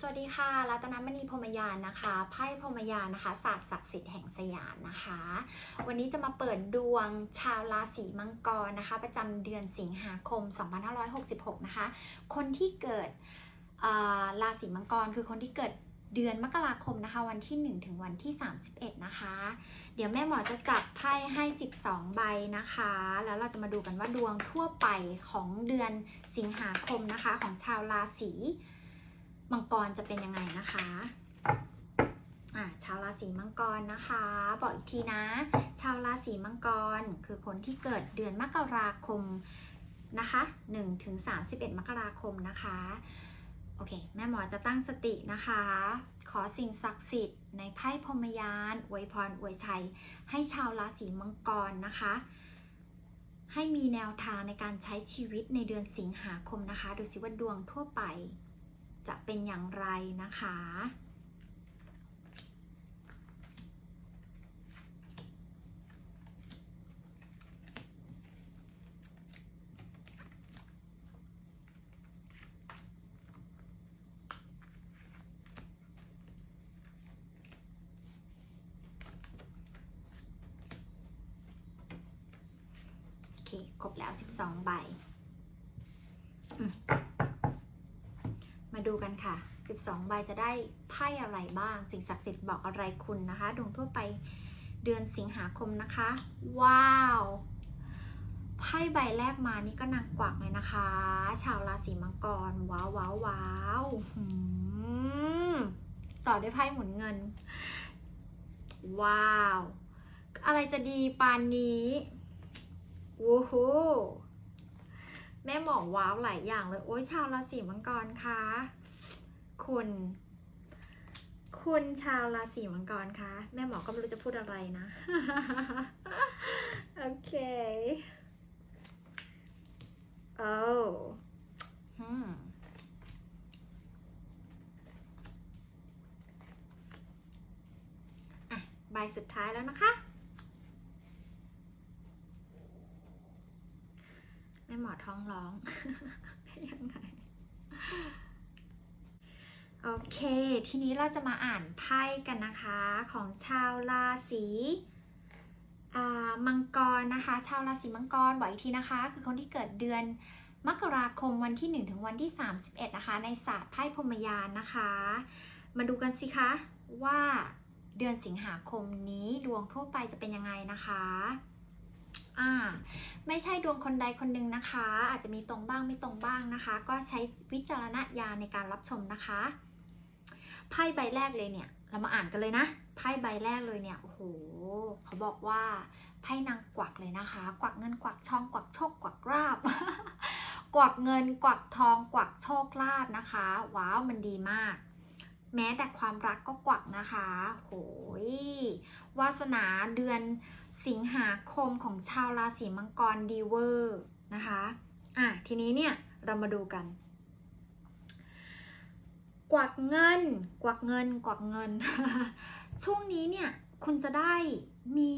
สวัสดีค่ะ รัตนมณีพรมยานนะคะ ไพ่พรมยานนะคะ ศาสตร์ศักดิ์สิทธิ์แห่งสยามนะคะ วันนี้จะมาเปิดดวงชาวราศีมังกรนะคะ ประจำเดือนสิงหาคม 2566 นะคะ คนที่เกิดราศีมังกรคือคนที่เกิดเดือนมกราคมนะคะ วันที่ 1 ถึงวันที่ 31 นะคะ เดี๋ยวแม่หมอจะจับไพ่ให้ 12 ใบนะคะ แล้วเราจะมาดูกันว่าดวงทั่วไปของเดือนสิงหาคมนะคะ ของชาวราศีมังกรังกรจะเป็นยังไงนะคะอ่าชาวราศีมังกรนะคะ บอกอีกทีนะ ชาวราศีมังกรคือคนที่เกิดเดือนมกราคมนะคะ1ถึง31 มกราคมนะคะ โอเค แม่หมอจะตั้งสตินะคะ ขอสิ่งศักดิ์สิทธิ์ในไพ่พรมยานอวยพรอวยชัย ให้ชาวราศีมังกรนะคะ ให้มีแนวทางในการใช้ชีวิตในเดือนสิงหาคมนะคะ ดูสิว่าดวงทั่วไป จะเป็นอย่างไรนะคะ โอเค ครบแล้ว 12 ใบอืมมา ดูกันค่ะ 12 ใบจะได้ไพ่อะไรบ้าง สิ่งศักดิ์สิทธิ์บอกอะไรคุณนะคะ ดวงทั่วไปเดือนสิงหาคมนะคะ ว้าวไพ่ใบแรกมานี่ก็นางกวักเลยนะคะ ชาวราศีมังกร ว้าวว้าวว้าวต่อด้วยไพ่หมุนเงิน ว้าว อะไรจะดีปานนี้โอ้โห แม่หมอว้าวหลายอย่างเลย โอ้ยชาวราศีมังกรคะคุณ คุณชาวราศีมังกรคะแม่หมอก็ไม่รู้จะพูดอะไรนะ โอเคโอ้อืมอะใบสุดท้ายแล้วนะคะ แม่หมอท้องร้องยังไงโอเค ทีนี้เราจะมาอ่านไพ่กันนะคะของชาวราศีมังกรนะคะ ชาวราศีมังกรบอกอีกทีนะคะ คือคนที่เกิดเดือนมกราคมวันที่ 1 ถึงวันที่ 31 นะคะ ในศาสตร์ไพ่พรมยานนะคะ มาดูกันสิคะว่าเดือนสิงหาคมนี้ดวงทั่วไปจะเป็นยังไงนะคะ อ่าไม่ใช่ดวงคนใดคนหนึ่งนะคะ อาจจะมีตรงบ้างไม่ตรงบ้างนะคะ ก็ใช้วิจารณญาณในการรับชมนะคะไพ่ใบแรกเลยเนี่ย เรามาอ่านกันเลยนะไพ่ใบแรกเลยเนี่ยโอ้โหเขาบอกว่าไพ่นางกวักเลยนะคะ กวักเงินกวักช่องกวักโชคกวักราบ กวักเงินกวักทองกวักโชคลาภนะคะ ว้าวมันดีมาก แม้แต่ความรักก็กวักนะคะโหยวาสนาเดือน สิงหาคมของชาวราศีมังกรดีเวอร์นะคะอะทีนี้เนี่ยเรามาดูกัน กวักเงิน กวักเงิน กวักเงิน ช่วงนี้เนี่ยคุณจะได้มี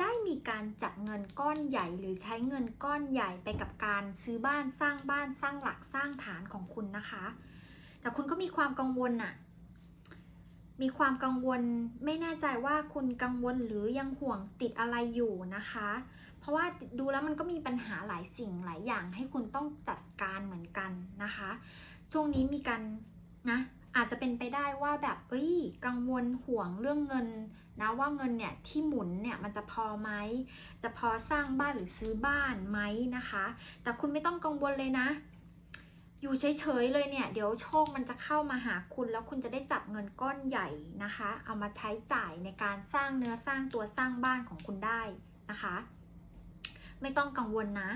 ได้มีการจับเงินก้อนใหญ่ หรือใช้เงินก้อนใหญ่ไปกับการซื้อบ้านสร้างบ้านสร้างหลักสร้างฐานของคุณนะคะ แต่คุณก็มีความกังวลอะ มีความกังวลไม่แน่ใจว่าคุณกังวลหรือยังห่วงติดอะไรอยู่นะคะ เพราะว่าดูแล้วมันก็มีปัญหาหลายสิ่งหลายอย่างให้คุณต้องจัดการเหมือนกันนะคะ ช่วงนี้มีการนะอาจจะเป็นไปได้ว่าแบบเอ้ยกังวลห่วงเรื่องเงินนะว่าเงินเนี่ยที่หมุนเนี่ยมันจะพอไหมจะพอสร้างบ้านหรือซื้อบ้านไหมนะคะ แต่คุณไม่ต้องกังวลเลยนะ อยู่เฉยๆเลยเนี่ย เดี๋ยวโชคมันจะเข้ามาหาคุณ แล้วคุณจะได้จับเงินก้อนใหญ่นะคะ เอามาใช้จ่ายในการสร้างเนื้อสร้างตัวสร้างบ้านของคุณได้นะคะ ไม่ต้องกังวลนะ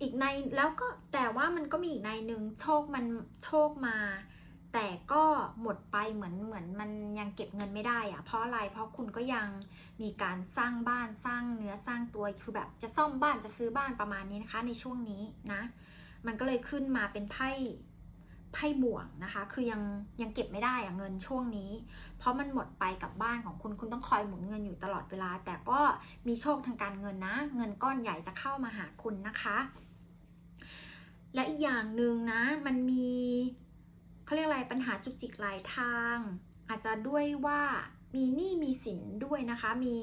อีกในแล้วก็แต่ว่ามันก็มีอีกในหนึ่งโชคมันโชคมา แต่ก็หมดไปเหมือนเหมือนมันยังเก็บเงินไม่ได้อะเพราะอะไรเพราะคุณก็ยังมีการสร้างบ้านสร้างเนื้อสร้างตัวคือแบบจะซ่อมบ้านจะซื้อบ้านประมาณนี้นะคะ ในช่วงนี้นะ มันก็เลยขึ้นมาเป็นไพ่ไพ่บ่วงนะคะ คือยังยังเก็บไม่ได้อะเงินช่วงนี้ เพราะมันหมดไปกับบ้านของคุณ คุณต้องคอยหมุนเงินอยู่ตลอดเวลา แต่ก็มีโชคทางการเงินนะ เงินก้อนใหญ่จะเข้ามาหาคุณนะคะ และอีกอย่างหนึ่งนะ มันมีเขาเรียกอะไรปัญหาจุกจิกหลายทาง อาจจะด้วยว่ามีหนี้มีสินด้วยนะคะ มี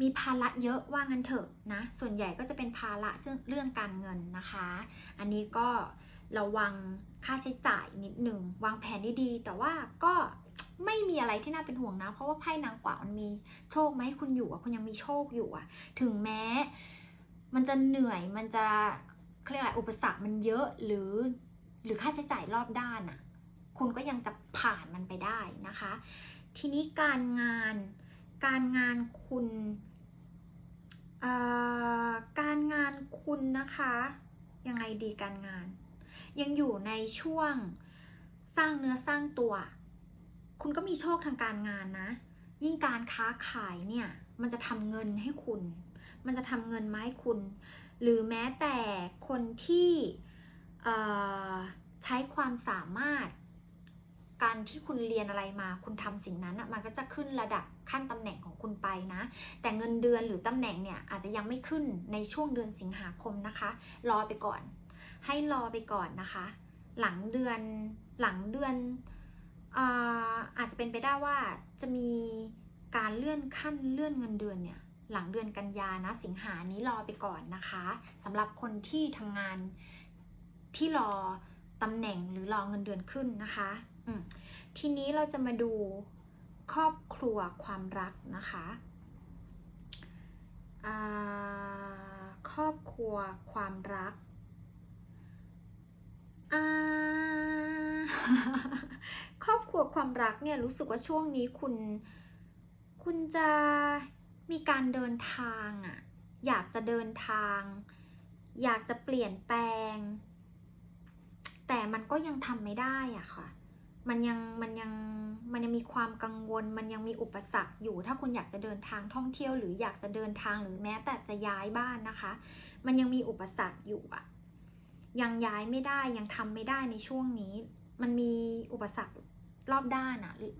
มีภาระเยอะว่างั้นเถอะนะ ส่วนใหญ่ก็จะเป็นภาระซึ่งเรื่องการเงินนะคะ อันนี้ก็ระวังค่าใช้จ่ายนิดหนึ่งวางแผนดีๆ แต่ว่าก็ไม่มีอะไรที่น่าเป็นห่วงนะ เพราะว่าไพ่นางกวักมันมีโชคไหมาให้คุณอยู่อะคุณยังมีโชคอยู่อะถึงแม้ มันจะเหนื่อยมันจะเรียกอะไรอุปสรรคมันเยอะหรือ หรือค่าใช้จ่ายรอบด้านอะคุณก็ยังจะผ่านมันไปได้นะคะ ทีนี้การงานการงานคุณ การงานคุณนะคะ ยังไงดีการงาน ยังอยู่ในช่วงสร้างเนื้อสร้างตัว คุณก็มีโชคทางการงานนะ ยิ่งการค้าขายเนี่ย มันจะทำเงินให้คุณ มันจะทำเงินมาให้คุณ หรือแม้แต่คนที่ใช้ความสามารถ การที่คุณเรียนอะไรมา คุณทำสิ่งนั้นอะมันก็จะขึ้นระดับขั้นตำแหน่งของคุณไปนะ แต่เงินเดือนหรือตำแหน่งเนี่ยอาจจะยังไม่ขึ้นในช่วงเดือนสิงหาคมนะคะ รอไปก่อน ให้รอไปก่อนนะคะ หลังเดือนหลังเดือนอาอาจจะเป็นไปได้ว่าจะมีการเลื่อนขั้นเลื่อนเงินเดือนเนี่ยหลังเดือนกันยานะสิงหานี้รอไปก่อนนะคะสำหรับคนที่ทำงานที่รอตำแหน่งหรือรอเงินเดือนขึ้นนะคะ ทีนี้เราจะมาดูครอบครัวความรักนะคะครอบครัวความรัก ครอบครัวความรักเนี่ยรู้สึกว่าช่วงนี้คุณ คุณจะมีการเดินทางอะอยากจะเดินทาง อยากจะเปลี่ยนแปลง แต่มันก็ยังทำไม่ได้อะค่ะ มันยังมันยังมันยังมีความกังวล มันยังมีอุปสรรคอยู่ ถ้าคุณอยากจะเดินทางท่องเที่ยวหรืออยากจะเดินทางหรือแม้แต่จะย้ายบ้านนะคะ มันยังมีอุปสรรคอยู่อะยังย้ายไม่ได้ยังทำไม่ได้ในช่วงนี้ มันมีอุปสรรครอบด้านอะหรือ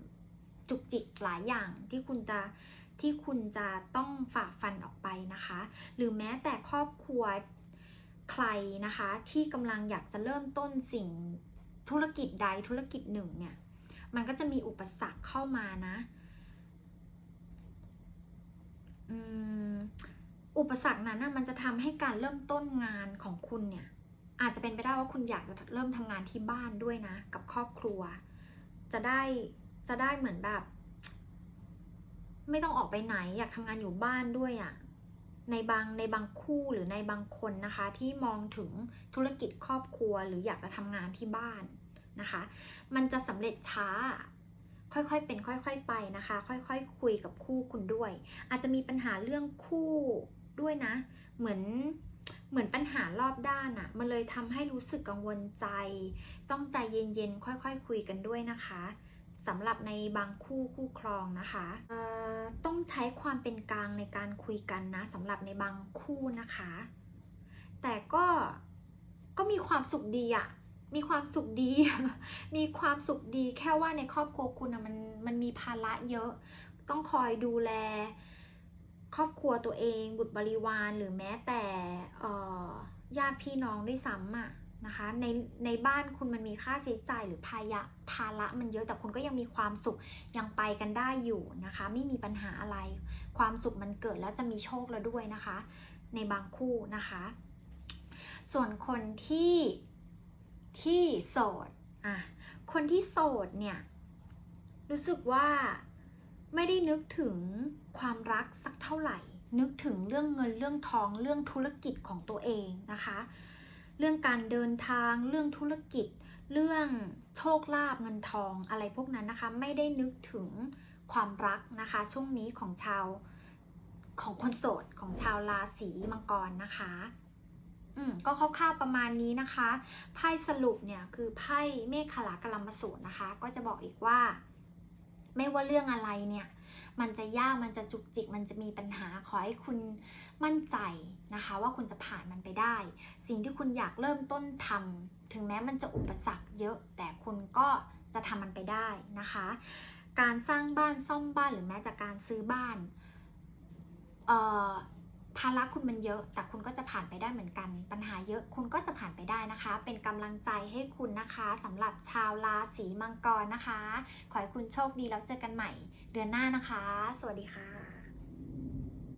จุกจิกหลายอย่างที่คุณจะที่คุณจะต้องฝ่าฟันออกไปนะคะ หรือแม้แต่ครอบครัวใครนะคะ ที่กำลังอยากจะเริ่มต้นสิ่ง ธุรกิจใดธุรกิจหนึ่งเนี่ย มันก็จะมีอุปสรรคเข้ามานะอุปสรรคนั้นนะมันจะทำให้การเริ่มต้นงานของคุณเนี่ย อาจจะเป็นไปได้ว่าคุณอยากจะเริ่มทำงานที่บ้านด้วยนะ กับครอบครัว จะได้จะได้เหมือนแบบ ไม่ต้องออกไปไหน อยากทำงานอยู่บ้านด้วยอะ่ะในบางในบางคู่หรือในบางคนนะคะ ที่มองถึงธุรกิจครอบครัวหรืออยากจะทำงานที่บ้าน นะคะ มันจะสำเร็จช้า ค่อยๆเป็นค่อย ๆไปนะคะ ค่อยๆคุยกับคู่คุณด้วย อาจจะมีปัญหาเรื่องคู่ด้วยนะ เหมือนเหมือนปัญหารอบด้านอะมันเลยทำให้รู้สึกกังวลใจ ต้องใจเย็นๆค่อยๆคคุยกันด้วยนะคะสำหรับในบางคู่คู่ครองนะคะต้องใช้ความเป็นกลางในการคุยกันนะสำหรับในบางคู่นะคะ แต่ก็ก็มีความสุขดีอะ มีความสุขดี มีความสุขดีแค่ว่าในครอบครัวคุณอะมันมันมีภาระเยอะ ต้องคอยดูแล ครอบครัวตัวเอง บุตรบริวารหรือแม้แต่ญาติพี่น้องด้วยซ้ำอะนะคะในในบ้านคุณมันมีค่าใช้จ่ายหรือภายะภาระมันเยอะแต่คุณก็ยังมีความสุขยังไปกันได้อยู่นะคะ ไม่มีปัญหาอะไร ความสุขมันเกิดแล้วจะมีโชคแล้วด้วยนะคะ ในบางคู่นะคะ ส่วนคนที่ ที่โสดอะคนที่โสดเนี่ย รู้สึกว่าไม่ได้นึกถึงความรักสักเท่าไหร่ นึกถึงเรื่องเงินเรื่องทองเรื่องธุรกิจของตัวเองนะคะ เรื่องการเดินทางเรื่องธุรกิจ เรื่องโชคลาภเงินทองอะไรพวกนั้นนะคะ ไม่ได้นึกถึงความรักนะคะ ช่วงนี้ของชาวของคนโสดของชาวราศีมังกรนะคะ อืมก็คร่าวๆประมาณนี้นะคะ ไพ่สรุปเนี่ยคือไพ่เมฆขลากลัมสูตรนะคะ ก็จะบอกอีกว่า ไม่ว่าเรื่องอะไรเนี่ย มันจะยากมันจะจุกจิก มันจะมีปัญหาขอให้คุณมั่นใจนะคะ ว่าคุณจะผ่านมันไปได้ สิ่งที่คุณอยากเริ่มต้นทำถึงแม้มันจะอุปสรรคเยอะ แต่คุณก็จะทำมันไปได้นะคะ การสร้างบ้านซ่อมบ้านหรือแม้แต่การซื้อบ้านเอ่อ ภาระคุณมันเยอะ แต่คุณก็จะผ่านไปได้เหมือนกัน ปัญหาเยอะคุณก็จะผ่านไปได้นะคะ เป็นกำลังใจให้คุณนะคะสำหรับชาวราศีมังกรนะคะ ขอให้คุณโชคดีแล้วเจอกันใหม่ เดือนหน้านะคะ สวัสดีค่ะ